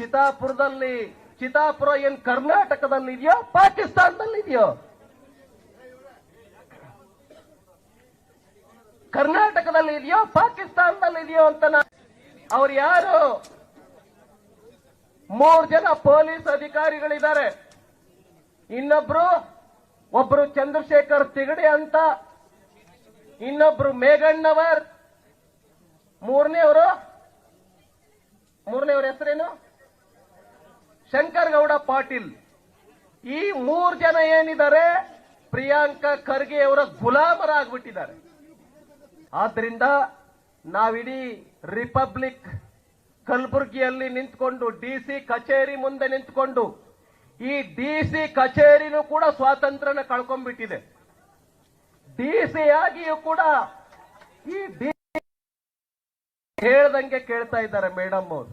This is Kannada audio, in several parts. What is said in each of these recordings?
ಚಿತಾಪುರದಲ್ಲಿ, ಚಿತಾಪುರ ಏನ್ ಕರ್ನಾಟಕದಲ್ಲಿ ಇದೆಯೋ ಪಾಕಿಸ್ತಾನದಲ್ಲಿ ಇದೆಯೋ ಕರ್ನಾಟಕದಲ್ಲಿ ಇದೆಯೋ ಪಾಕಿಸ್ತಾನದಲ್ಲಿ ಇದೆಯೋ ಅಂತ ಅವ್ರು ಯಾರು? ಮೂರ್ ಜನ ಪೊಲೀಸ್ ಅಧಿಕಾರಿಗಳಿದ್ದಾರೆ. ಇನ್ನೊಬ್ರು, ಒಬ್ರು ಚಂದ್ರಶೇಖರ್ ತಿಗಡೆ ಅಂತ, ಇನ್ನೊಬ್ರು ಮೇಘಣ್ಣವರ್. ಮೂರನೇವರು? ಮೂರನೇವ್ರ ಹೆಸರೇನು? ಶಂಕರ್ ಗೌಡ ಪಾಟೀಲ್, ಈ ಮೂರು ಜನ ಏನಿದ್ದಾರೆ, ಪ್ರಿಯಾಂಕಾ ಖರ್ಗೆ ಅವರ ಗುಲಾಮರಾಗ್ಬಿಟ್ಟಿದ್ದಾರೆ. ಆದ್ರಿಂದ ನಾವಿಡೀ ರಿಪಬ್ಲಿಕ್ ಕಲಬುರಗಿಯಲ್ಲಿ ನಿಂತ್ಕೊಂಡು ಡಿಸಿ ಕಚೇರಿ ಮುಂದೆ ನಿಂತ್ಕೊಂಡು, ಈ ಡಿಸಿ ಕಚೇರಿನೂ ಕೂಡ ಸ್ವಾತಂತ್ರ್ಯನ ಕಳ್ಕೊಂಡ್ಬಿಟ್ಟಿದೆ ಡಿಸಿ ಆಗಿಯೂ ಕೂಡ ಈ ಡಿ ಹೇಳ್ದಂಗೆ ಕೇಳ್ತಾ ಇದ್ದಾರೆ ಮೇಡಮ್ ಅವರು.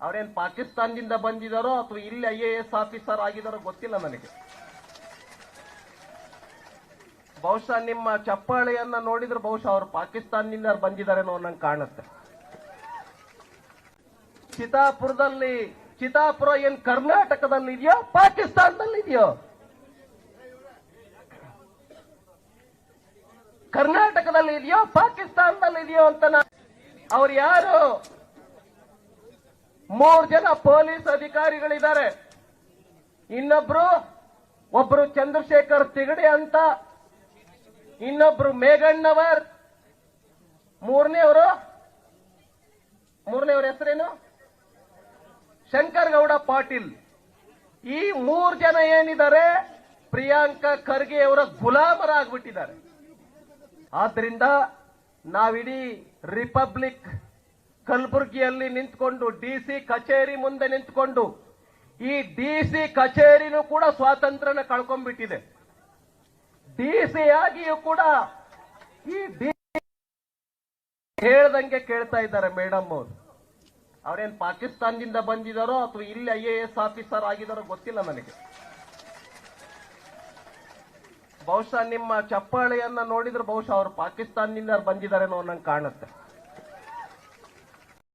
ಅವ್ರೇನ್ ಪಾಕಿಸ್ತಾನದಿಂದ ಬಂದಿದಾರೋ ಅಥವಾ ಇಲ್ಲಿ ಐ ಎ ಎಸ್ ಆಫೀಸರ್ ಆಗಿದಾರೋ ಗೊತ್ತಿಲ್ಲ ನನಗೆ. ಬಹುಶಃ ನಿಮ್ಮ ಚಪ್ಪಾಳೆಯನ್ನ ನೋಡಿದ್ರೆ ಬಹುಶಃ ಅವರು ಪಾಕಿಸ್ತಾನದಿಂದ ಬಂದಿದಾರೇನೋ ನಂಗೆ ಕಾಣುತ್ತೆ. ಚಿತಾಪುರದಲ್ಲಿ, ಚಿತಾಪುರ ಏನ್ ಕರ್ನಾಟಕದಲ್ಲಿ ಇದೆಯೋ ಪಾಕಿಸ್ತಾನದಲ್ಲಿ ಇದೆಯೋ ಕರ್ನಾಟಕದಲ್ಲಿ ಇದೆಯೋ ಪಾಕಿಸ್ತಾನದಲ್ಲಿ ಇದೆಯೋ ಅಂತ ಅವ್ರು ಯಾರು? ಮೂರ್ ಜನ ಪೊಲೀಸ್ ಅಧಿಕಾರಿಗಳಿದ್ದಾರೆ. ಇನ್ನೊಬ್ರು ಒಬ್ರು ಚಂದ್ರಶೇಖರ್ ತಿಗಡೆ ಅಂತ, ಇನ್ನೊಬ್ರು ಮೇಘಣ್ಣವರ್ ಮೂರನೇವರು ಮೂರನೇವ್ರ ಹೆಸರೇನು? ಶಂಕರ್ ಗೌಡ ಪಾಟೀಲ್. ಈ ಮೂರ್ ಜನ ಏನಿದ್ದಾರೆ, ಪ್ರಿಯಾಂಕಾ ಖರ್ಗೆ ಅವರ ಗುಲಾಮರಾಗ್ಬಿಟ್ಟಿದ್ದಾರೆ. ಆದ್ರಿಂದ ನಾವಿಡೀ ರಿಪಬ್ಲಿಕ್ ಕಲಬುರಗಿಯಲ್ಲಿ ನಿಂತ್ಕೊಂಡು ಡಿಸಿ ಕಚೇರಿ ಮುಂದೆ ನಿಂತ್ಕೊಂಡು ಈ ಡಿಸಿ ಕಚೇರಿನೂ ಕೂಡ ಸ್ವಾತಂತ್ರ್ಯನ ಕಳ್ಕೊಂಡ್ಬಿಟ್ಟಿದೆ. ಡಿಸಿ ಆಗಿಯೂ ಕೂಡ ಈ ಡಿ ಹೇಳ್ದಂಗೆ ಕೇಳ್ತಾ ಇದ್ದಾರೆ ಮೇಡಮ್ ಅವರು. ಅವ್ರೇನ್ ಪಾಕಿಸ್ತಾನದಿಂದ ಬಂದಿದಾರೋ ಅಥವಾ ಇಲ್ಲಿ ಐ ಎ ಎಸ್ ಆಫೀಸರ್ ಆಗಿದಾರೋ ಗೊತ್ತಿಲ್ಲ ನನಗೆ. ಬಹುಶಃ ನಿಮ್ಮ ಚಪ್ಪಾಳೆಯನ್ನ ನೋಡಿದ್ರೆ ಬಹುಶಃ ಅವರು ಪಾಕಿಸ್ತಾನದಿಂದ ಬಂದಿದ್ದಾರೇನೋ ನಂಗೆ ಕಾಣುತ್ತೆ.